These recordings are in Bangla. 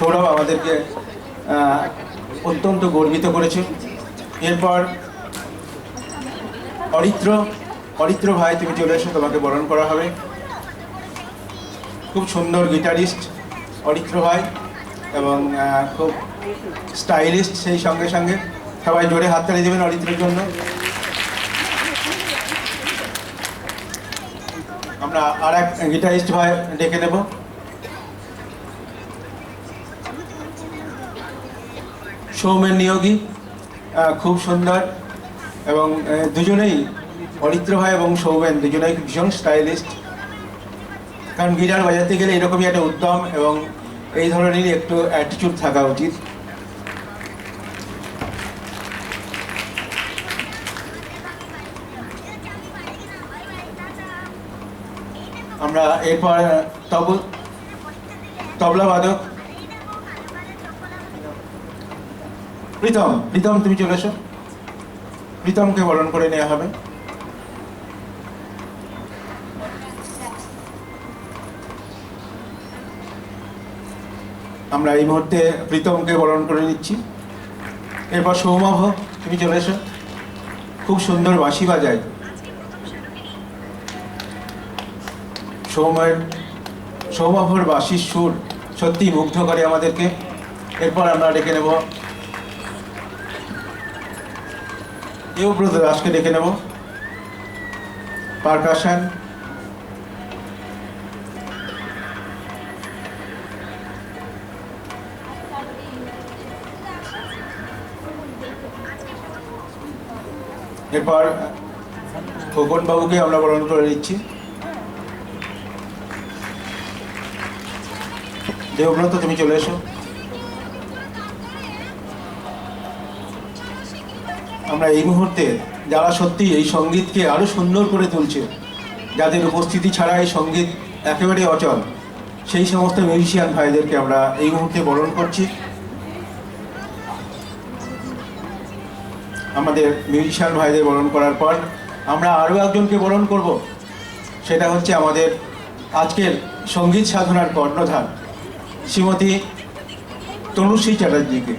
সৌরভ আমাদেরকে অত্যন্ত গর্বিত করেছে এরপর অরিত্র অরিত্র ভাই, তুমি চলে এসো, তোমাকে বরণ করা হবে। খুব সুন্দর গিটারিস্ট অরিত্র ভাই এবং খুব স্টাইলিস্ট সেই সঙ্গে সঙ্গে। সবাই জোরে হাততালি দেবেন অরিত্রের জন্য। আমরা আর এক গিটারিস্ট ভাই ডেকে নেব। সৌমেন নিয়োগী খুব সুন্দর। এবং দুজনেই অরিত্র ভাই এবং সৌমেন, দুজনেই ভীষণ স্টাইলিস্ট কারণ গিটার বাজাতে গেলে এরকমই একটা উদ্যম এবং এই ধরনেরই একটু অ্যাটিটিউড থাকা উচিত। আমরা এরপর, তব, তবলা বাদক। প্রীতম প্রীতম, তুমি চলে এসো। প্রীতমকে বরণ করে নেওয়া হবে। আমরা এই মুহূর্তে প্রীতমকে বরণ করে নিচ্ছি। এরপর সৌমাভ তুমি চলে এসো। খুব সুন্দর বাঁশি বাজায়। সৌমের সৌমাভর বাঁশির সুর সত্যি মুগ্ধ করে আমাদেরকে। এরপর আমরা ডেকে নেব দেবব্রত দাসকে ডেকে নেব। পারকাশন এরপর খোকন বাবুকে আমরা বরণ করে নিচ্ছি। দেবব্রত, তুমি চলে এসো। আমরা এই মুহূর্তে যারা সত্যি এই সঙ্গীতকে আরও সুন্দর করে তুলছে, যাদের উপস্থিতি ছাড়া এই সংগীত একেবারে অচল, সেই সমস্ত মিউজিশিয়ান ভাইদেরকে আমরা এই মুহূর্তে বরণ করছি। আমাদের মিউজিশিয়ান ভাইদের বরণ করার পর আমরা আরও একজনকে বরণ করব। সেটা হচ্ছে আমাদের আজকের সংগীত সাধনার কর্ণধার, শ্রীমতী তনুশ্রী চ্যাটার্জিকে।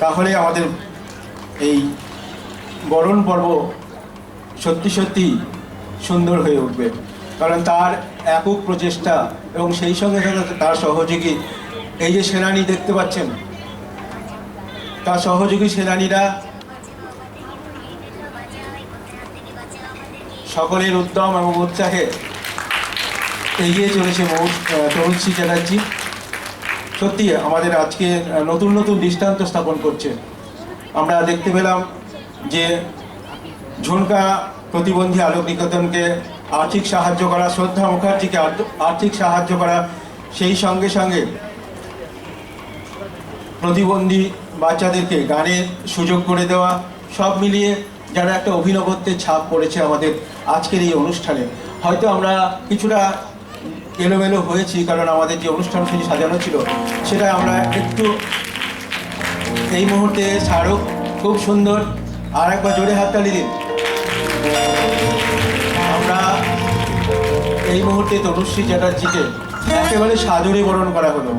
তাহলে আমাদের এই বরণ পর্ব সত্যি সত্যি সুন্দর হয়ে উঠবে। কারণ তার একক প্রচেষ্টা এবং সেই সঙ্গে সঙ্গে তার সহযোগী, এই যে সেনানি দেখতে পাচ্ছেন, তার সহযোগী সেনানীরা সকলের উদ্যম এবং উৎসাহে এগিয়ে চলেছে তরুণশ্রী চ্যাটার্জি। সত্যি আমাদের আজকে নতুন নতুন দৃষ্টান্ত স্থাপন করছে আমরা দেখতে পেলাম যে ঝুনকা প্রতিবন্ধী আলোক নিকেতনকে আর্থিক সাহায্য করা, শ্রদ্ধা মুখার্জিকে আর্থ- আর্থিক সাহায্য করা, সেই সঙ্গে সঙ্গে প্রতিবন্ধী বাচ্চাদেরকে গানের সুযোগ করে দেওয়া, সব মিলিয়ে যারা একটা অভিনবত্বের ছাপ পড়েছে আমাদের আজকের এই অনুষ্ঠানে। হয়তো আমরা কিছুটা এলোমেলো হয়েছি, কারণ আমাদের যে অনুষ্ঠান সেটি সাজানো ছিল, সেটা আমরা একটু এই মুহূর্তে শাহরুখ খুব সুন্দর আর একবার জোরে হাততালি দিন। আমরা এই মুহূর্তে তনুশ্রী চ্যাটার্জিকে একেবারে সাদরে বরণ করা হলো।